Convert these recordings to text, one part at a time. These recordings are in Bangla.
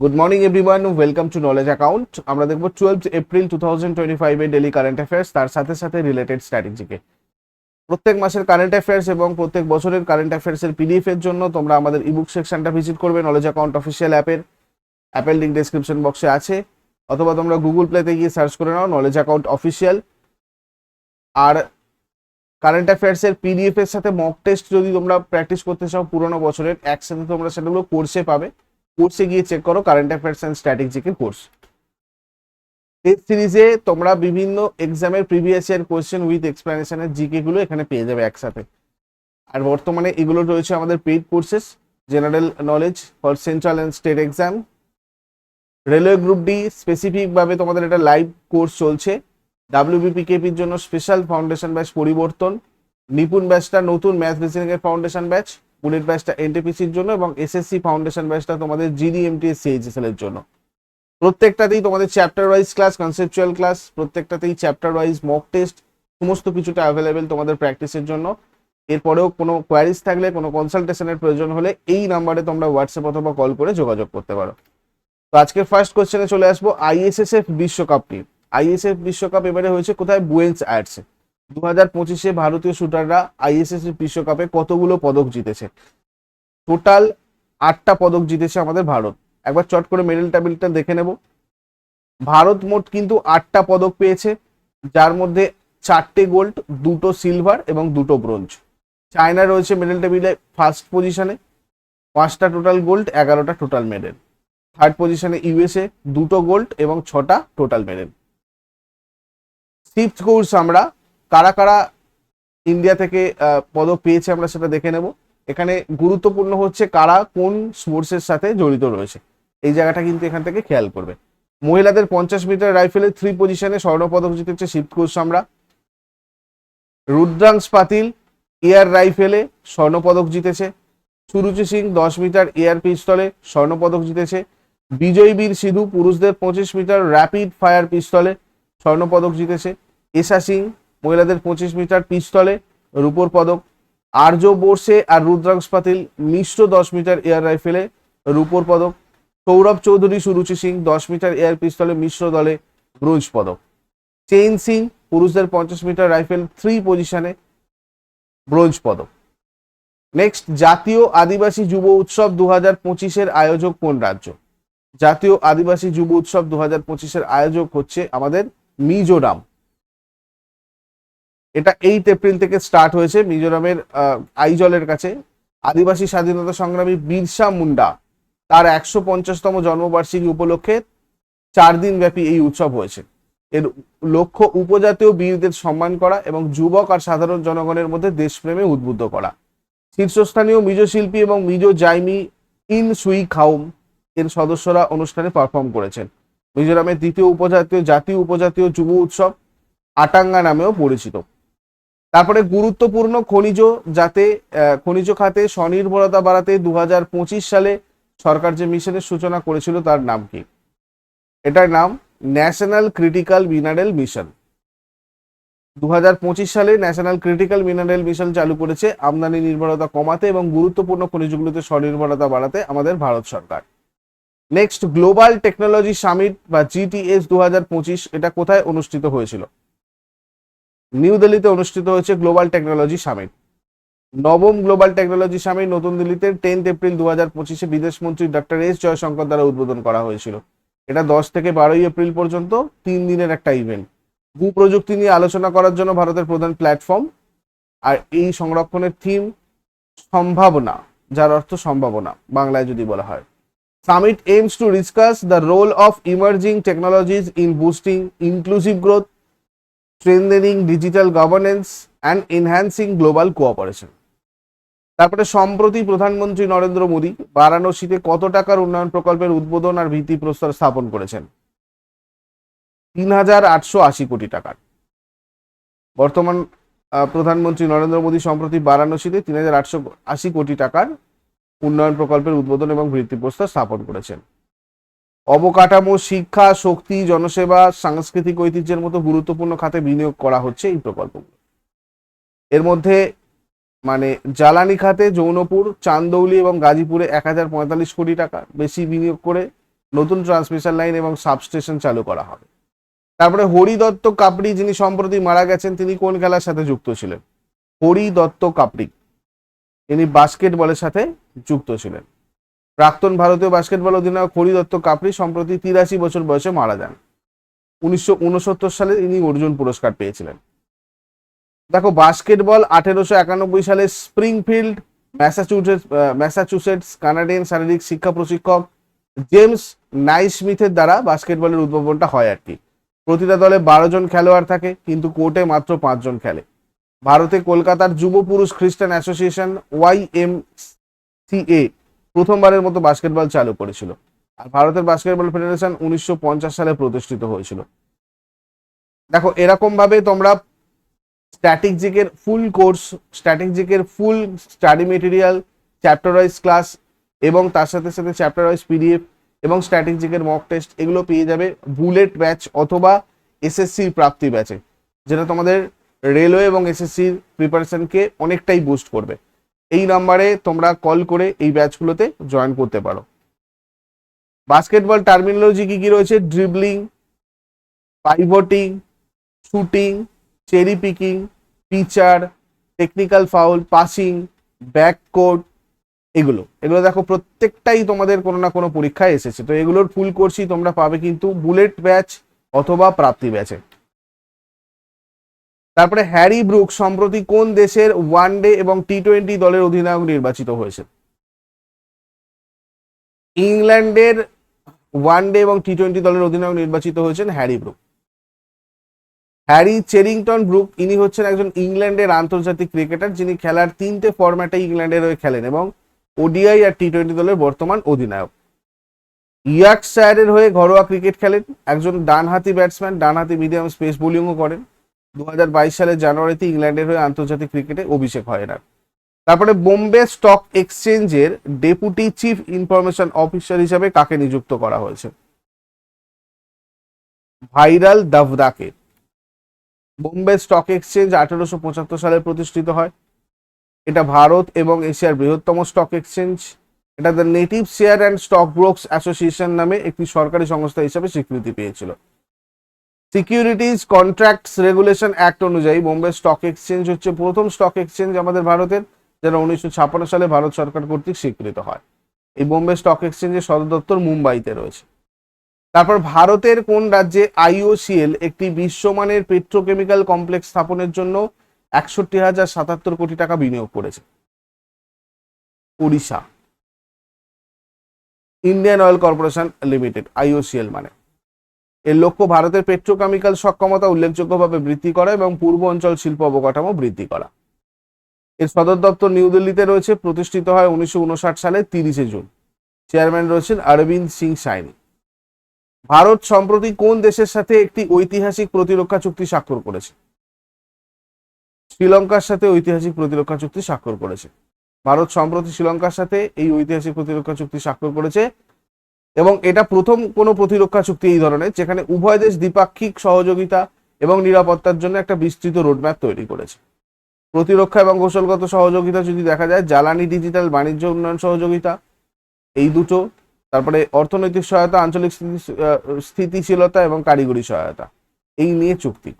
Good morning everyone welcome to knowledge account আমরা দেখব twelve April two thousand twenty ফাইভে ডেলি কারেন্ট অ্যাফেয়ার্স তার সাথে সাথে রিলেটেড স্ট্র্যাটেজিকে প্রত্যেক মাসের কারেন্ট অ্যাফেয়ার্স এবং প্রত্যেক বছরের কারেন্ট অ্যাফেয়ার্সের পিডিএফ এর জন্য তোমরা আমাদের ইবুক সেকশনটা ভিজিট করবে নলেজ অ্যাকাউন্ট অফিসিয়াল অ্যাপের অ্যাপের লিঙ্ক ডেসক্রিপশন বক্সে আছে। অথবা তোমরা গুগল প্লেতে গিয়ে সার্চ করে নাও নলেজ অ্যাকাউন্ট অফিসিয়াল আর কারেন্ট অ্যাফেয়ার্সের পিডিএফ এর সাথে মক টেস্ট যদি তোমরা প্র্যাকটিস করতে চাও পুরোনো বছরের, একসাথে তোমরা সেগুলো কোর্সে পাবে। কোর্সে গিয়ে চেক করো কারেন্ট অ্যাফেয়ার্স অ্যান্ড স্ট্র্যাটেজিকের কোর্স টেস্ট সিরিজে তোমরা বিভিন্ন এক্সামের প্রিভিয়াস ইয়ার কোয়েশ্চেন উইথ এক্সপ্লেনেশনের জিকে গুলো এখানে পেয়ে যাবে একসাথে। আর বর্তমানে এগুলো রয়েছে আমাদের paid courses general knowledge for central and state exam railway group D স্পেসিফিকভাবে তোমাদের একটা লাইভ কোর্স চলছে। ডাব্লিউবিপিকেপির জন্য স্পেশাল ফাউন্ডেশন ব্যাচ পরিবর্তন। নিপুণ ব্যাচটা নতুন ম্যাথ রিজনিং এর ফাউন্ডেশন ব্যাচ বুলেট ব্যাচটা এনটিপিসির জন্য এবং এসএসসি ফাউন্ডেশন ব্যাচটা তোমাদের জিডি সিএইচএসএল এর জন্য। প্রত্যেকটাতেই তোমাদের chapter wise class conceptual class প্রত্যেকটাতেই chapter wise mock test সমস্ত কিছুটা অ্যাভেলেবেল তোমাদের প্র্যাকটিসের জন্য। এরপরেও কোনো কোয়ারিজ থাকলে, কোনো কনসালটেশনের প্রয়োজন হলে এই নাম্বারে তোমরা হোয়াটসঅ্যাপ অথবা কল করে যোগাযোগ করতে পারো। তো আজকের ফার্স্ট কোশ্চেনে চলে আসব আইএসএসএফ বিশ্বকাপ নিয়ে আইএসএফ বিশ্বকাপ এবারে হয়েছে কোথায়? বুয়েন্স আয়ার্সে দু পঁচিশে ভারতীয় শুটাররা আইএসএস বিশ্বকাপে কতগুলো পদক জিতেছে? টোটাল আটটা পদক জিতেছে আমাদের ভারত। একবার চট করে মেডেল টেবিলটা দেখে নেব। ভারত মোট কিন্তু আটটা পদক পেয়েছে, যার মধ্যে চারটে গোল্ড দুটো সিলভার এবং দুটো ব্রোঞ্জ চায়না রয়েছে মেডেল টেবিলে ফার্স্ট পজিশনে পাঁচটা টোটাল গোল্ড এগারোটা টোটাল মেডেল থার্ড পজিশনে ইউএসএ দুটো গোল্ড এবং ছটা টোটাল মেডেল ফিফথ কোর্স আমরা কারা কারা ইন্ডিয়া থেকে পদক পেয়েছে আমরা সেটা দেখে নেব। এখানে গুরুত্বপূর্ণ হচ্ছে কারা কোন স্পোর্টসের সাথে জড়িত রয়েছে। এই জায়গাটা কিন্তু এখান থেকে খেয়াল করবে। মহিলাদের পঞ্চাশ মিটার রাইফেলে থ্রি পজিশনে স্বর্ণপদক জিতেছে শিব ঘোষ আমরা রুদ্রাংশ পাতিল এয়ার রাইফেলে স্বর্ণপদক জিতেছে। সুরুচি সিং দশ মিটার এয়ার পিস্তলে স্বর্ণপদক জিতেছে। বিজয় বীর সিধু পুরুষদের পঁচিশ মিটার র্যাপিড ফায়ার পিস্তলে স্বর্ণপদক জিতেছে। এশা সিং মহিলাদের পঁচিশ মিটার পিস্তলে, রূপোর পদক, আর্য বোর্সে আর রুদ্রাংশ পাতিল মিশ্র দশ মিটার এয়ার রাইফেলে রূপোর পদক, সৌরভ চৌধুরী, সুরুচি সিং দশ মিটার এয়ার পিস্তলে মিশ্র দলে ব্রোঞ্জ পদক। চেইন সিং, পুরুষদের পঞ্চাশ মিটার রাইফেল থ্রি পজিশনে ব্রোঞ্জ পদক। নেক্সট, জাতীয় আদিবাসী যুব উৎসব দু হাজার পঁচিশের আয়োজক কোন রাজ্য? জাতীয় আদিবাসী যুব উৎসব দু হাজার পঁচিশের আয়োজক হচ্ছে আমাদের মিজোরাম। এটা এইট এপ্রিল থেকে স্টার্ট হয়েছে মিজোরামের আইজলের কাছে। আদিবাসী স্বাধীনতা সংগ্রামী বিরসা মুন্ডা তার একশো পঞ্চাশতম জন্মবার্ষিকী উপলক্ষে চার দিন ব্যাপী এই উৎসব হয়েছে। এর লক্ষ্য উপজাতীয় বীরদের সম্মান করা এবং যুবক আর সাধারণ জনগণের মধ্যে দেশপ্রেমে উদ্বুদ্ধ করা। শীর্ষস্থানীয় মিজো শিল্পী এবং মিজো জাইমি ইন সুই খাউম এর সদস্যরা অনুষ্ঠানে পারফর্ম করেছেন। মিজোরামের দ্বিতীয় উপজাতীয় জাতীয় উপজাতীয় যুব উৎসব আটাঙ্গা নামেও পরিচিত। তারপরে গুরুত্বপূর্ণ খনিজ যাতে খনিজ খাতে স্বনির্ভরতা বাড়াতে দু হাজার পঁচিশ সালে সরকার যে মিশনের সূচনা করেছিল তার নাম কি? এটার নাম ন্যাশনাল ক্রিটিক্যাল মিনারেল মিশন। দু হাজার পঁচিশ সালে ন্যাশনাল ক্রিটিক্যাল মিনারেল মিশন চালু করেছে, আমদানি নির্ভরতা কমাতে এবং গুরুত্বপূর্ণ খনিজগুলোতে স্বনির্ভরতা বাড়াতে আমাদের ভারত সরকার। নেক্সট গ্লোবাল টেকনোলজি সামিট বা জিটিএস দু এটা কোথায় অনুষ্ঠিত হয়েছিল? নিউ দিল্লিতে অনুষ্ঠিত হয়েছে গ্লোবাল টেকনোলজি সামিট নবম গ্লোবাল টেকনোলজি সামিট নতুন দিল্লিতে টেন্থ এপ্রিল দু হাজার পঁচিশে বিদেশমন্ত্রী ডক্টর এস জয়শঙ্কর দ্বারা উদ্বোধন করা হয়েছিল। এটা দশ থেকে বারোই এপ্রিল পর্যন্ত তিন দিনের একটা ইভেন্ট ভূ প্রযুক্তি নিয়ে আলোচনা করার জন্য ভারতের প্রধান প্ল্যাটফর্ম আর এই সংরক্ষণের থিম সম্ভাবনা, যার অর্থ সম্ভাবনা, বাংলায় যদি বলা হয়। Summit aims to discuss the role of emerging technologies in boosting inclusive growth strengthening digital governance and enhancing global cooperation তারপরে সম্প্রতি প্রধানমন্ত্রী নরেন্দ্র মোদী বারাণসীতে কত টাকার উন্নয়ন প্রকল্পের উদ্বোধন আর ভিত্তিপ্রস্তর স্থাপন করেছেন? তিন হাজার আটশো আশি কোটি টাকার। বর্তমান প্রধানমন্ত্রী নরেন্দ্র মোদী সম্প্রতি বারাণসীতে তিন হাজার আটশো আশি কোটি টাকার উন্নয়ন প্রকল্পের উদ্বোধন এবং ভিত্তিপ্রস্তর স্থাপন করেছেন। অবকাঠামো, শিক্ষা, শক্তি, জনসেবা, সাংস্কৃতিক ঐতিহ্যের মতো গুরুত্বপূর্ণ খাতে বিনিয়োগ করা হচ্ছে এই প্রকল্পগুলো। এর মধ্যে মানে জ্বালানি খাতে যৌনপুর চান্দৌলি এবং গাজীপুরে এক হাজার পঁয়তাল্লিশ কোটি টাকা বেশি বিনিয়োগ করে নতুন ট্রান্সমিশন লাইন এবং সাবস্টেশন চালু করা হবে। তারপরে হরি দত্ত কাপড়ি, যিনি সম্প্রতি মারা গেছেন, তিনি কোন খেলার সাথে যুক্ত ছিলেন? হরি দত্ত কাপড়ি তিনি বাস্কেটবলের সাথে যুক্ত ছিলেন। প্রাক্তন ভারতীয় বাস্কেটবল অধিনায়ক হরি দত্ত কাপড়ি সম্প্রতি তিরাশি বছর বয়সে মারা যান। উনিশশো উনসত্তর সালে তিনি অর্জুন পুরস্কার পেয়েছিলেন। দেখো বাস্কেটবল আঠেরোশো একানব্বই সালে স্প্রিংফিল্ড ম্যাসাচুসেটস ম্যাসাচুসেটস কানাডিয়ান শারীরিক শিক্ষা প্রশিক্ষক জেমস নাইসমিথের দ্বারা বাস্কেটবলের উদ্ভাবনটা হয় আর কি। প্রতিটা দলে বারো জন খেলোয়াড় থাকে, কিন্তু কোর্টে মাত্র পাঁচজন খেলে। ভারতে কলকাতার যুব পুরুষ খ্রিস্টান অ্যাসোসিয়েশন ওয়াই এম সিএ প্রথমবারের মতো বাস্কেটবল চালু করেছিল। আর ভারতের বাস্কেটবল ফেডারেশন উনিশশো পঞ্চাশ সালে প্রতিষ্ঠিত হয়েছিল। দেখো এরকম ভাবে তোমরা স্ট্যাটিক জিকের ফুল কোর্স স্ট্যাটিক জিকের full study material chapter wise class এবং তার সাথে সাথে চ্যাপ্টার ওয়াইজ পিডিএফ এবং স্ট্যাটিক জিকের মক টেস্ট এগুলো পেয়ে যাবে বুলেট ব্যাচ অথবা এসএসসির প্রাপ্তি ব্যাচে যেটা তোমাদের রেলওয়ে এবং এসএসসির প্রিপারেশনকে অনেকটাই বুস্ট করবে। এই নাম্বারে তোমরা কল করে এই ব্যাচগুলোতে জয়েন করতে পারো। বাস্কেটবল টার্মিনোলজি কি কি রয়েছে? Dribbling pivoting shooting cherry picking pitcher technical foul passing backcourt এগুলো। এগুলো দেখো প্রত্যেকটাই তোমাদের কোনো না কোনো পরীক্ষায় এসেছে। তো এগুলোর ফুল কোর্সই তোমরা পাবে কিন্তু বুলেট ব্যাচ অথবা প্রাপ্তি ব্যাচে তারপরে হ্যারি ব্রুক সম্প্রতি কোন দেশের ওয়ান ডে এবং টি টোয়েন্টি দলের অধিনায়ক নির্বাচিত হয়েছে ইংল্যান্ডের ওয়ান ডে এবং টি টোয়েন্টি দলের অধিনায়ক নির্বাচিত হয়েছেন Harry Brook. Harry Cherington Brook, ইনি হচ্ছেন একজন ইংল্যান্ডের আন্তর্জাতিক ক্রিকেটার, যিনি খেলার তিনটে ফরম্যাটে ইংল্যান্ডের হয়ে খেলেন এবং ওডিআই আর টি টোয়েন্টি দলের বর্তমান অধিনায়ক। ইয়র্কশায়ারের হয়ে ঘরোয়া ক্রিকেট খেলেন, একজন ডানহাতি ব্যাটসম্যান, ডানহাতি মিডিয়াম স্পেস বোলিংও করেন। দু হাজার বাইশ সালের জানুয়ারিতে ইংল্যান্ডের হয়ে আন্তর্জাতিক ক্রিকেটে অভিষেক হয় না তারপরে বোম্বে স্টক এক্সচেঞ্জের ডেপুটি চিফ ইনফরমেশন অফিসার হিসাবে কাকে নিযুক্ত করা হয়েছে? ভাইরাল দাভদাকে। বোম্বে স্টক এক্সচেঞ্জ আঠেরোশো পঁচাত্তর সালে প্রতিষ্ঠিত হয়। এটা ভারত এবং এশিয়ার বৃহত্তম স্টক এক্সচেঞ্জ। এটা the native share and stock brokers association নামে একটি সরকারি সংস্থা হিসাবে স্বীকৃতি পেয়েছিল। সিকিউরিটিজ কন্ট্রাক্টস রেগুলেশন অ্যাক্ট অনুযায়ী বোম্বে স্টক এক্সচেঞ্জ হচ্ছে প্রথম স্টক এক্সচেঞ্জ আমাদের ভারতের, যেটা উনিশশো ছাপ্পান্ন সালে ভারত সরকার কর্তৃক স্বীকৃত হয়। এই বোম্বে স্টক এক্সচেঞ্জের সদর দপ্তর মুম্বাইতে রয়েছে। তারপর ভারতের কোন রাজ্যে আইওসিএল একটি বিশ্বমানের পেট্রোকেমিক্যাল কমপ্লেক্স স্থাপনের জন্য একষট্টি হাজার সাতাত্তর কোটি টাকা বিনিয়োগ করেছে? Odisha. Indian oil corporation limited IOCL মানে। এর লক্ষ্য ভারতের পেট্রোকেমিক্যাল সক্ষমতা উল্লেখযোগ্যভাবে বৃদ্ধি করা এবং পূর্ব অঞ্চল শিল্প অবকাঠামো বৃদ্ধি করা। এর সদর দপ্তর নিউ দিল্লিতে রয়েছে, প্রতিষ্ঠিত হয় উনিশশো উনষাট সালে তিরিশে জুন। চেয়ারম্যান রয়েছেন অরবিন্দ সিং সাইনি। ভারত সম্প্রতি কোন দেশের সাথে একটি ঐতিহাসিক প্রতিরক্ষা চুক্তি স্বাক্ষর করেছে? শ্রীলঙ্কার সাথে ঐতিহাসিক প্রতিরক্ষা চুক্তি স্বাক্ষর করেছে। ভারত সম্প্রতি শ্রীলঙ্কার সাথে এই ঐতিহাসিক প্রতিরক্ষা চুক্তি স্বাক্ষর করেছে এবং এটা প্রথম কোনো প্রতিরক্ষা চুক্তি এই ধরনের, যেখানে উভয় দেশ দ্বিপাক্ষিক সহযোগিতা এবং নিরাপত্তার জন্য একটা বিস্তৃত রোডম্যাপ তৈরি করেছে। প্রতিরক্ষা এবং কৌশলগত সহযোগিতা যদি দেখা যায়, জ্বালানি ডিজিটাল বাণিজ্য উন্নয়ন সহযোগিতা, এই দুটো, তারপরে অর্থনৈতিক সহায়তা, আঞ্চলিক স্থিতি- স্থিতিশীলতা এবং কারিগরি সহায়তা, এই নিয়ে চুক্তি।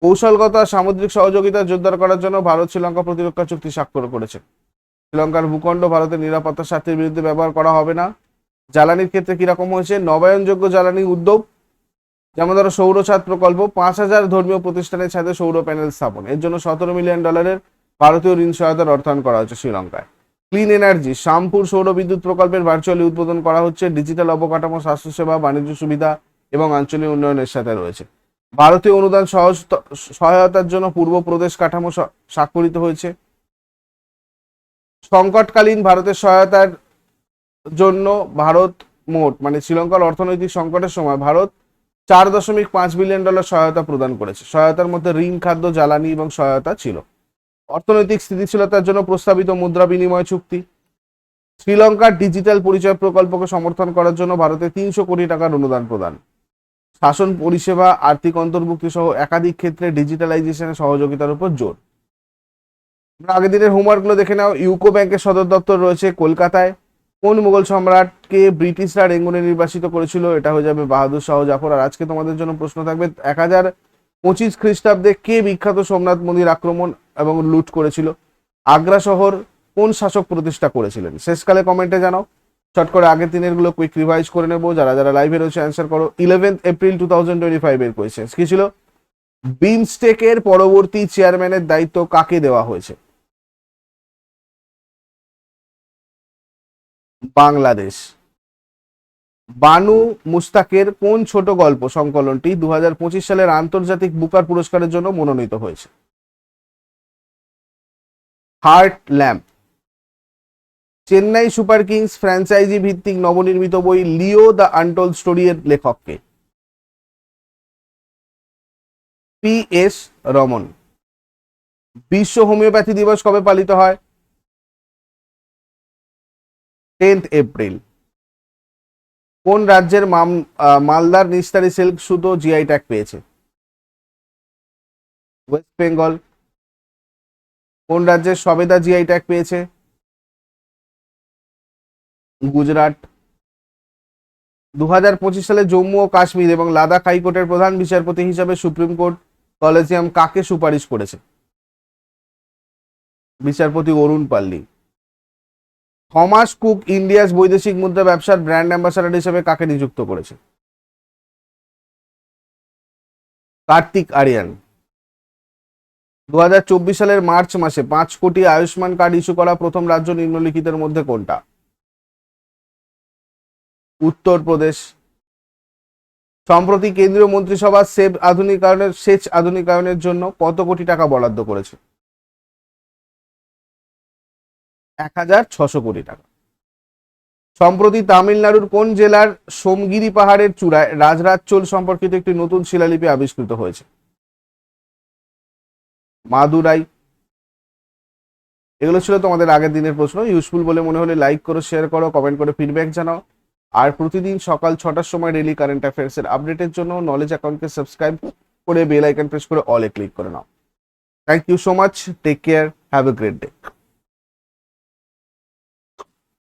কৌশলগত সামুদ্রিক সহযোগিতা জোরদার করার জন্য ভারত, শ্রীলঙ্কা প্রতিরক্ষা চুক্তি স্বাক্ষর করেছে। শ্রীলঙ্কার ভূখণ্ড ভারতের নিরাপত্তা স্বার্থের বিরুদ্ধে ব্যবহার করা হবে না। জ্বালানির ক্ষেত্রে কীরকম হয়েছে? নবায়নযোগ্য জ্বালানি উদ্যোগ, যেমন ধরো সৌরছাদ প্রকল্প, পাঁচ হাজার ধর্মীয় প্রতিষ্ঠানের ছাদে সৌর প্যানেল স্থাপন। এর জন্য সতেরো মিলিয়ন ডলারের ভারতীয় ঋণ সহায়তার অর্থায়ন করা হচ্ছে শ্রীলঙ্কায়। ক্লিন এনার্জি, শ্যামপুর সৌর বিদ্যুৎ প্রকল্পের ভার্চুয়ালি উদ্বোধন করা হচ্ছে। ডিজিটাল অবকাঠামো, স্বাস্থ্যসেবা, বাণিজ্য সুবিধা এবং আঞ্চলিক উন্নয়নের সাথে রয়েছে। ভারতীয় অনুদান সহজ সহায়তার জন্য পূর্ব প্রদেশ কাঠামো স্বাক্ষরিত হয়েছে। সংকটকালীন ভারতের সহায়তার জন্য ভারত মোট মানে শ্রীলঙ্কার অর্থনৈতিক সংকটের সময় ভারত চার দশমিক পাঁচ বিলিয়ন ডলার সহায়তা প্রদান করেছে। সহায়তার মধ্যে ঋণ, খাদ্য, জ্বালানি এবং সহায়তা ছিল। অর্থনৈতিক স্থিতিশীলতার জন্য প্রস্তাবিত মুদ্রা বিনিময় চুক্তি। শ্রীলঙ্কার ডিজিটাল পরিচয় প্রকল্পকে সমর্থন করার জন্য ভারতে তিনশো কোটি টাকার অনুদান প্রদান। শাসন, পরিষেবা, আর্থিক অন্তর্ভুক্তি সহ একাধিক ক্ষেত্রে ডিজিটালাইজেশনের সহযোগিতার উপর জোর। আমরা আগের দিনের হোমওয়ার্কগুলো দেখে নাও। ইউকো ব্যাংকের সদর দপ্তর রয়েছে কলকাতায়। কোন মুঘল সম্রাটকে ব্রিটিশরা রেঙ্গুনে নির্বাসিত করেছিল, এটা হয়ে যাবে বাহাদুর শাহ জাফর। আর আজকে তোমাদের জন্য প্রশ্ন থাকবে, এক হাজার পঁচিশ খ্রিস্টাব্দে কে বিখ্যাত সোমনাথ মন্দির আক্রমণ এবং লুট করেছিল? আগ্রা শহর কোন শাসক প্রতিষ্ঠা করেছিলেন? শেষকালে কমেন্টে জানাও। চট করে আগের দিনেরগুলো কুইক রিভাইজ করে নেব। যারা যারা লাইভে রয়েছে অ্যান্সার করো। Eleventh April two thousand twenty five এর কোয়েশ্চেন কি ছিল? বিমস্টেকের পরবর্তী চেয়ারম্যানের দায়িত্ব কাকে দেওয়া হয়েছে? বাংলাদেশ। বানু মুস্তাকের কোন ছোট গল্প সংকলনটি দু হাজার পঁচিশ সালের আন্তর্জাতিক বুকার পুরস্কারের জন্য মনোনীত হয়েছে? Heart lamp. Chennai super kings franchise ভিত্তিক নবনির্মিত বই লিও দ্য আনটোল স্টোরি এর লেখককে। P S Raman. বিশ্ব হোমিওপ্যাথি দিবস কবে পালিত হয়? Tenth April. কোন রাজ্যের মালদার নিস্তারি সিল্ক সুতো জিআই ট্যাগ পেয়েছে? ওয়েস্ট বেঙ্গল। কোন রাজ্যের সবেদা জিআই ট্যাগ পেয়েছে? গুজরাট। দু হাজার পঁচিশ সালে জম্মু ও কাশ্মীর এবং লাদাখ হাইকোর্টের প্রধান বিচারপতি হিসাবে সুপ্রিম কোর্ট কলেজিয়াম কাকে সুপারিশ করেছে? বিচারপতি Arun Palli. Thomas Cook India's বৈদেশিক মুদ্রা ব্যবসার ব্র্যান্ড অ্যাম্বাসাডার হিসেবে কাকে নিযুক্ত করেছে? কার্তিক আরিয়ান। দু হাজার চব্বিশ সালের মার্চ মাসে পাঁচ কোটি আয়ুষ্মান কার্ড ইস্যু করা প্রথম রাজ্য নিম্নলিখিতের মধ্যে কোনটা? উত্তরপ্রদেশ। সম্প্রতি কেন্দ্রীয় মন্ত্রিসভা সেব আধুনিকায়নের, সেচ আধুনিকায়নের জন্য কত কোটি টাকা বরাদ্দ করেছে? এক হাজার ছশো কোটি টাকা। সম্প্রতি তামিলনাড়ুর কোন জেলার সোমগিরি পাহাড়ের চূড়ায় রাজরাজ চোল সম্পর্কিত একটি নতুন শিলালিপি আবিষ্কৃত হয়েছে? মাদুরাই। এগুলো ছিল তোমাদের আগের দিনের প্রশ্ন। ইউজফুল বলে মনে হলে লাইক করো শেয়ার করো কমেন্ট করে ফিডব্যাক জানাও। আর প্রতিদিন সকাল ছটার সময় ডেলি কারেন্ট অ্যাফেয়ার্স এর আপডেটের জন্য নলেজ অ্যাকাউন্টকে সাবস্ক্রাইব করে বেল আইকন প্রেস করে অলে ক্লিক করে নাও। Thank you so much take care have a great day